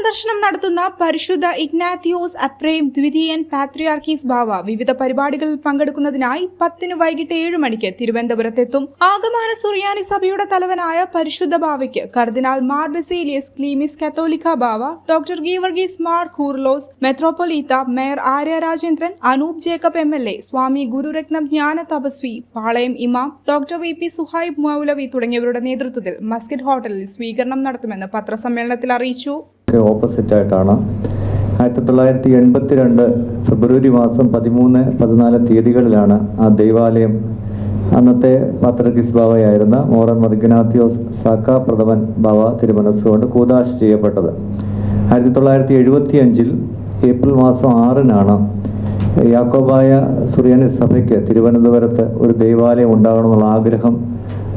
സന്ദർശനം നടത്തുന്ന പരിശുദ്ധ ഇഗ്നാത്തിയോസ് അപ്രേം ദ്വിതീയൻ പാത്രിയാർക്കീസ് ബാവ വിവിധ പരിപാടികളിൽ പങ്കെടുക്കുന്നതിനായി പത്തിന് വൈകിട്ട് ഏഴ് മണിക്ക് തിരുവനന്തപുരത്തെത്തും. ആഗമാന സുറിയാനി സഭയുടെ തലവനായ പരിശുദ്ധ ബാവയ്ക്ക് കർദിനാൾ Mar Baselios Cleemis Catholica Bava doctor Geevarghese Mar Coorilos Metropolitha mayor Arya Rajendran Anoop Jacob M L A Swami Gururathnam Jnana Thapaswi Palayam ഇമാം doctor V P Suhaib Maulavi തുടങ്ങിയവരുടെ നേതൃത്വത്തിൽ മസ്കിറ്റ് ഹോട്ടലിൽ സ്വീകരണം നടത്തുമെന്ന് പത്രസമ്മേളനത്തിൽ അറിയിച്ചു. ഒക്കെ ഓപ്പോസിറ്റ് ആയിട്ടാണ്. ആയിരത്തി തൊള്ളായിരത്തി എൺപത്തി രണ്ട് ഫെബ്രുവരി മാസം പതിമൂന്ന് പതിനാല് തീയതികളിലാണ് ആ ദൈവാലയം. അന്നത്തെ പാത്രഗിസ് ബാവയായിരുന്ന മോറൻ മർഗനാത്യോസ് സാക്ക പ്രഥമൻ ബാവ തിരുമനസ്സുകൊണ്ട് കൂതാശ ചെയ്യപ്പെട്ടത്. ആയിരത്തി തൊള്ളായിരത്തി എഴുപത്തി അഞ്ചിൽ ഏപ്രിൽ മാസം ആറിനാണ് യാക്കോബായ സുറിയാനി സഭയ്ക്ക് തിരുവനന്തപുരത്ത് ഒരു ദൈവാലയം ഉണ്ടാകണമെന്നുള്ള ആഗ്രഹം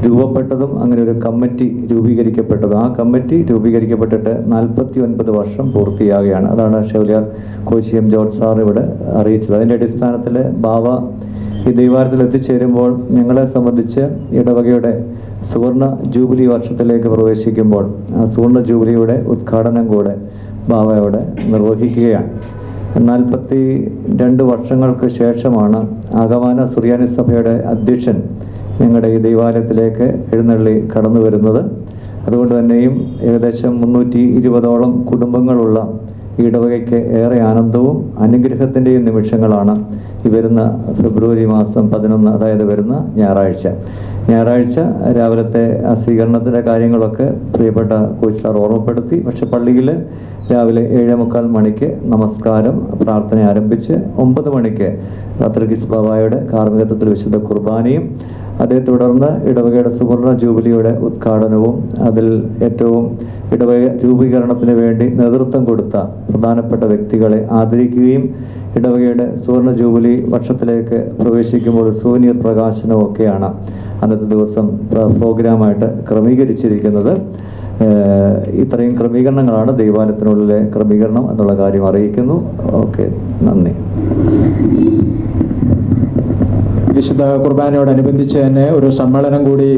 രൂപപ്പെട്ടതും അങ്ങനെ ഒരു കമ്മിറ്റി രൂപീകരിക്കപ്പെട്ടതും. ആ കമ്മിറ്റി രൂപീകരിക്കപ്പെട്ടിട്ട് നാൽപ്പത്തി ഒൻപത് വർഷം പൂർത്തിയാകുകയാണ് അതാണ് ഷെവലിയാർ കോശിയം ജോർജ് സാർ ഇവിടെ അറിയിച്ചത്. അതിന്റെ അടിസ്ഥാനത്തിൽ ബാവ ഈ ദൈവാരത്തിൽ എത്തിച്ചേരുമ്പോൾ ഞങ്ങളെ സംബന്ധിച്ച് ഇടവകയുടെ സുവർണ ജൂബിലി വർഷത്തിലേക്ക് പ്രവേശിക്കുമ്പോൾ ആ സുവർണ ജൂബിലിയുടെ ഉദ്ഘാടനം കൂടെ ബാവ അവിടെ നിർവഹിക്കുകയാണ്. നാൽപ്പത്തി രണ്ട് വർഷങ്ങൾക്ക് ശേഷമാണ് ആഗമാന സുറിയാനി സഭയുടെ അധ്യക്ഷൻ ഞങ്ങളുടെ ഈ ദൈവാലയത്തിലേക്ക് എഴുന്നള്ളി കടന്നു വരുന്നത്. അതുകൊണ്ട് തന്നെയും ഏകദേശം മുന്നൂറ്റി ഇരുപതോളം കുടുംബങ്ങളുള്ള ഈ ഇടവകയ്ക്ക് ഏറെ ആനന്ദവും അനുഗ്രഹത്തിന്റെയും നിമിഷങ്ങളാണ് ഈ വരുന്ന ഫെബ്രുവരി മാസം പതിനൊന്ന് അതായത് വരുന്ന ഞായറാഴ്ച. ഞായറാഴ്ച രാവിലത്തെ സ്വീകരണത്തിന്റെ കാര്യങ്ങളൊക്കെ പ്രിയപ്പെട്ട കോച്ച് സാർ ഓർമ്മപ്പെടുത്തി. പക്ഷെ പള്ളിയിൽ രാവിലെ ഏഴേ മുക്കാൽ മണിക്ക് നമസ്കാരം പ്രാർത്ഥന ആരംഭിച്ച് ഒമ്പത് മണിക്ക് പത്രകിസ് ബാബായുടെ കാർമ്മികത്വത്തിൽ വിശുദ്ധ കുർബാനയും അതേ തുടർന്ന് ഇടവകയുടെ സുവർണ ജൂബിലിയുടെ ഉദ്ഘാടനവും അതിൽ ഏറ്റവും ഇടവക രൂപീകരണത്തിന് വേണ്ടി നേതൃത്വം കൊടുത്ത പ്രധാനപ്പെട്ട വ്യക്തികളെ ആദരിക്കുകയും ഇടവകയുടെ സുവർണ ജൂബിലി വർഷത്തിലേക്ക് പ്രവേശിക്കുമ്പോൾ സൂനിയർ പ്രകാശനവും ഒക്കെയാണ് അന്നത്തെ ദിവസം പ്ര- പ്രോഗ്രാമായിട്ട് ക്രമീകരിച്ചിരിക്കുന്നത്. ഇത്രയും ക്രമീകരണങ്ങളാണ് ദൈവാലയത്തിനുള്ളിലെ ക്രമീകരണം എന്നുള്ള കാര്യം അറിയിക്കുന്നു. ഓക്കെ നന്ദി. വിശുദ്ധ കുർബാനയോടനുബന്ധിച്ച് തന്നെ ഒരു സമ്മേളനം കൂടി